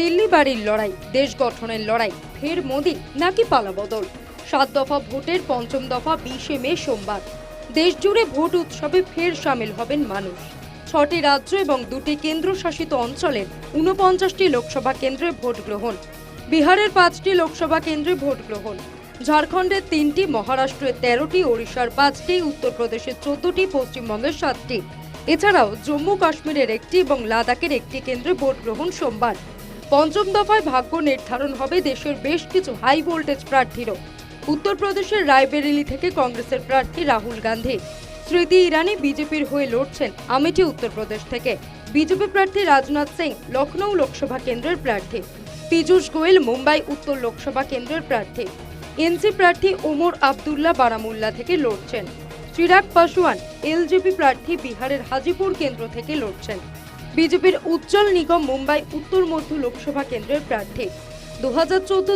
দিল্লি বাড়ির লড়াই, দেশ গঠনের লড়াই, ফের মোদি নাকি পালাবদল সাত দফা ভোটের পঞ্চম দফা বিশে মে সোমবার। দেশ জুড়ে ভোট উৎসবে ফের সামিল হবেন মানুষ। ছটি রাজ্য এবং দুটি কেন্দ্রশাসিত অঞ্চলের ঊনপঞ্চাশটি লোকসভা কেন্দ্রে ভোট গ্রহণ, বিহারের পাঁচটি লোকসভা কেন্দ্রে ভোট গ্রহণ ঝাড়খণ্ডের তিনটি মহারাষ্ট্রের তেরোটি, ওড়িশার পাঁচটি উত্তরপ্রদেশের চোদ্দটি, পশ্চিমবঙ্গের সাতটি। এছাড়াও জম্মু কাশ্মীরের একটি এবং লাদাখের একটি কেন্দ্রে ভোট গ্রহণ সোমবার। পঞ্চম দফায় ভাগ্য নির্ধারণ হবে দেশের বেশ কিছু হাই ভোল্টেজ প্রার্থীরও। উত্তরপ্রদেশের রায়বেরেলি থেকে কংগ্রেসের প্রার্থী রাহুল গান্ধী। স্মৃতি ইরানি বিজেপির হয়ে লড়ছেন আমেঠি উত্তরপ্রদেশ থেকে। বিজেপি প্রার্থী রাজনাথ সিং লখনৌ লোকসভা কেন্দ্রের প্রার্থী। পীযূষ গোয়েল মুম্বাই উত্তর লোকসভা কেন্দ্রের প্রার্থী। এনসি প্রার্থী ওমর আবদুল্লাহ বারামুল্লা থেকে লড়ছেন। চিরাগ পাসওয়ান এলজেপি প্রার্থী বিহারের হাজিপুর কেন্দ্র থেকে লড়ছেন। বিজেপির উজ্জ্বল নিগম মুম্বাই উত্তর মধ্য লোকসভা কেন্দ্রের প্রার্থী। দু হাজার চোদ্দ